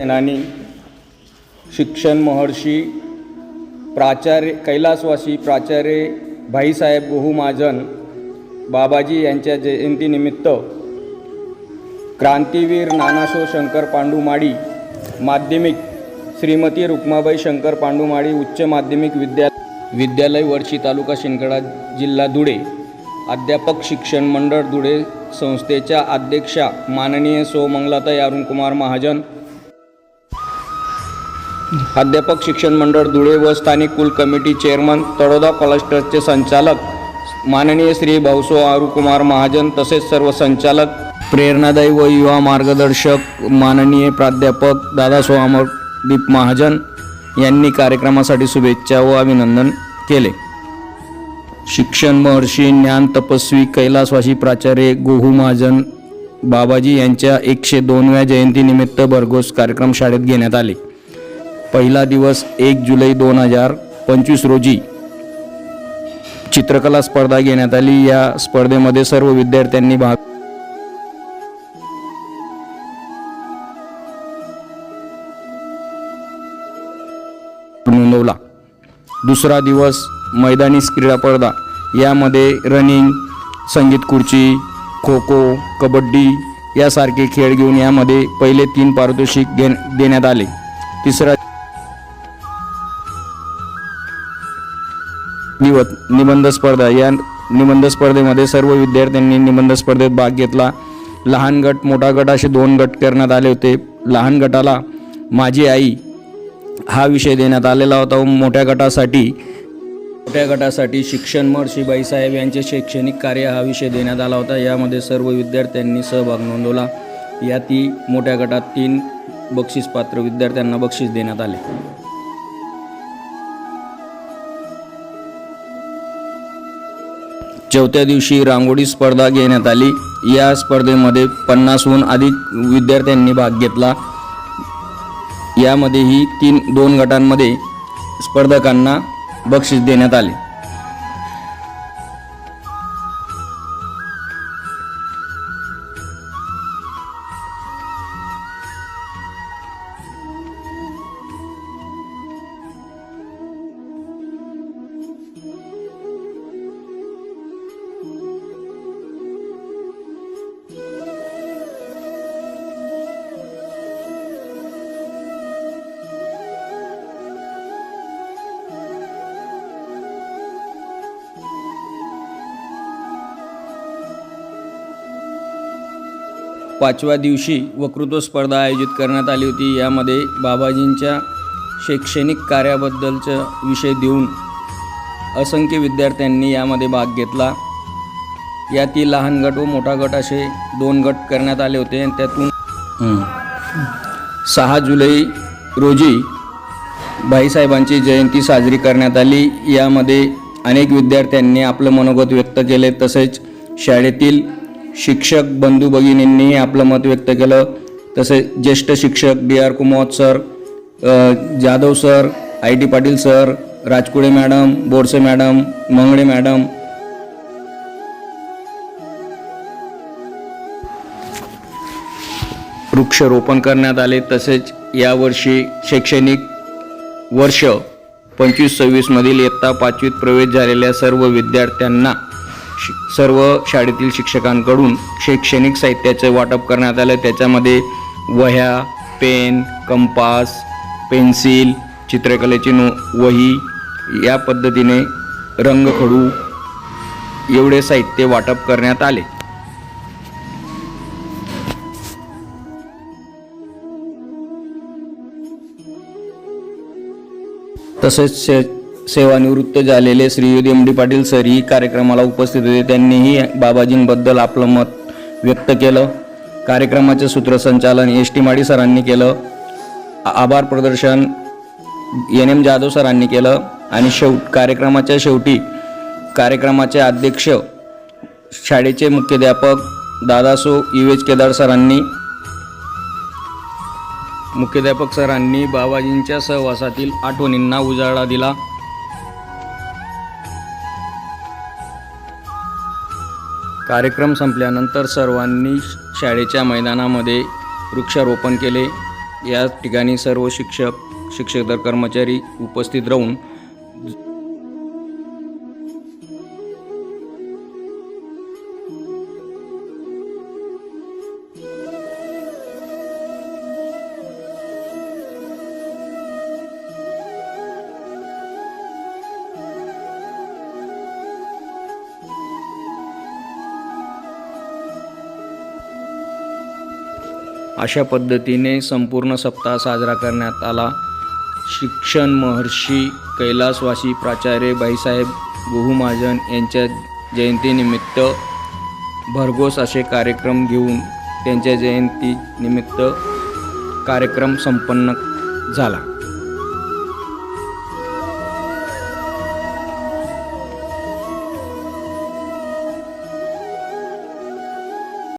सेनानी शिक्षण महर्षी प्राचार्य कैलासवासी प्राचार्य भाईसाहेब गोहू महाजन बाबाजी यांच्या जयंतीनिमित्त क्रांतीवीर नानाशो शंकर पांडुमाडी माध्यमिक श्रीमती रुक्माबाई शंकर पांडुमाडी उच्च माध्यमिक विद्या विद्यालय वर्षी तालुका शिंदखेडा जिल्हा धुळे अध्यापक शिक्षण मंडळ धुळे संस्थेच्या अध्यक्षा माननीय सो मंगलाताई अरुणकुमार महाजन अध्यापक शिक्षण मंडळ धुळे व स्थानिक कुल कमिटी चेअरमन तळोदा कॉलेज ट्रस्टचे संचालक माननीय श्री भाऊसो आरुकुमार महाजन तसेच सर्व संचालक प्रेरणादायी व युवा मार्गदर्शक माननीय प्राध्यापक दादासो अमरदीप महाजन यांनी कार्यक्रमासाठी शुभेच्छा व अभिनंदन केले. शिक्षण महर्षी ज्ञान तपस्वी कैलासवासी प्राचार्य गोहू महाजन बाबाजी यांच्या एकशे दोनव्या जयंतीनिमित्त भरघोस कार्यक्रम शाळेत घेण्यात आले. पहिला दिवस एक जुलै दोन हजार पंचवीस रोजी चित्रकला स्पर्धा घेण्यात आली. या स्पर्धेमध्ये सर्व विद्यार्थ्यांनी भाग नोंदवला. दुसरा दिवस मैदानी क्रीडा स्पर्धा. यामध्ये रनिंग संगीत खुर्ची खो खो कबड्डी यासारखे खेळ घेऊन यामध्ये पहिले तीन पारितोषिक दे देण्यात आले. तिसरा दिवस निबंध स्पर्धा या निबंध स्पर्धेमध्ये सर्व विद्यार्थ्यांनी निबंध स्पर्धेत भाग घेतला. लहान गट मोठा गट असे दोन गट करण्यात आले होते. लहान गटाला माझी आई हा विषय देण्यात आलेला होता. व मोठ्या गटासाठी मोठ्या गटासाठी शिक्षण महर्षी बाईसाहेब यांचे शैक्षणिक कार्य हा विषय देण्यात आला होता. यामध्ये सर्व विद्यार्थ्यांनी सहभाग नोंदवला. याती मोठ्या गटात तीन बक्षीसपात्र विद्यार्थ्यांना बक्षीस देण्यात आले. चौथ्या दिवशी रांगोळी स्पर्धा घेण्यात आली. या स्पर्धेमध्ये पन्नासहून अधिक विद्यार्थ्यांनी भाग घेतला. यामध्येही तीन दोन गटांमध्ये स्पर्धकांना बक्षीस देण्यात आले. पाचव्या दिवशी वक्तृत्व स्पर्धा आयोजित करण्यात आली होती. यामध्ये बाबाजींच्या शैक्षणिक कार्याबद्दलचा विषय देऊन असंख्य विद्यार्थ्यांनी यामध्ये भाग घेतला. यातील लहान गट व मोठा गट असे दोन गट करण्यात आले होते. आणि त्यातून सहा जुलै रोजी भाईसाहेबांची जयंती साजरी करण्यात आली. यामध्ये अनेक विद्यार्थ्यांनी आपलं मनोगत व्यक्त केले. तसेच शाळेतील शिक्षक बंधू भगिनींनी आपलं मत व्यक्त केलं. तसे ज्येष्ठ शिक्षक D R Kumod sir Jadhav sir I T Patil sir Rajkule madam Borse madam Mangale madam. वृक्षरोपण करण्यात आले. तसेच यावर्षी शैक्षणिक वर्ष पंचवीस सव्वीसमधील इयत्ता पाचवीत प्रवेश झालेल्या सर्व विद्यार्थ्यांना सर्व शाळेतील शिक्षकांकडून शैक्षणिक साहित्याचे वाटप करण्यात आलं. त्याच्यामध्ये वह्या पेन कंपास पेन्सिल चित्रकलेची नो वही या पद्धतीने रंगखडू एवढे साहित्य वाटप करण्यात आले. तसेच सेवानिवृत्त झालेले श्रीयुत एम डी पाटील सर ही कार्यक्रमाला उपस्थित होते. त्यांनीही बाबाजींबद्दल आपलं मत व्यक्त केलं. कार्यक्रमाचे सूत्रसंचालन एस टी माडी सरांनी केलं. आभार प्रदर्शन एन एम जाधव सरांनी केलं. आणि शेव कार्यक्रमाच्या शेवटी कार्यक्रमाचे अध्यक्ष शाळेचे मुख्याध्यापक दादासो युवेज केदार सरांनी मुख्याध्यापक सरांनी बाबाजींच्या सहवासातील आठवणींना उजाळा दिला. कार्यक्रम संपल्यानंतर सर्वांनी शाळेच्या मैदानामध्ये वृक्षारोपण केले. या ठिकाणी सर्व शिक्षक शिक्षक कर्मचारी उपस्थित राहून अशा पद्धतीने संपूर्ण सप्ताह साजरा करण्यात आला. शिक्षण महर्षी कैलासवासी प्राचार्य बाईसाहेब गुहू महाजन यांच्या जयंतीनिमित्त भरघोस असे कार्यक्रम घेऊन त्यांच्या जयंतीनिमित्त कार्यक्रम संपन्न झाला.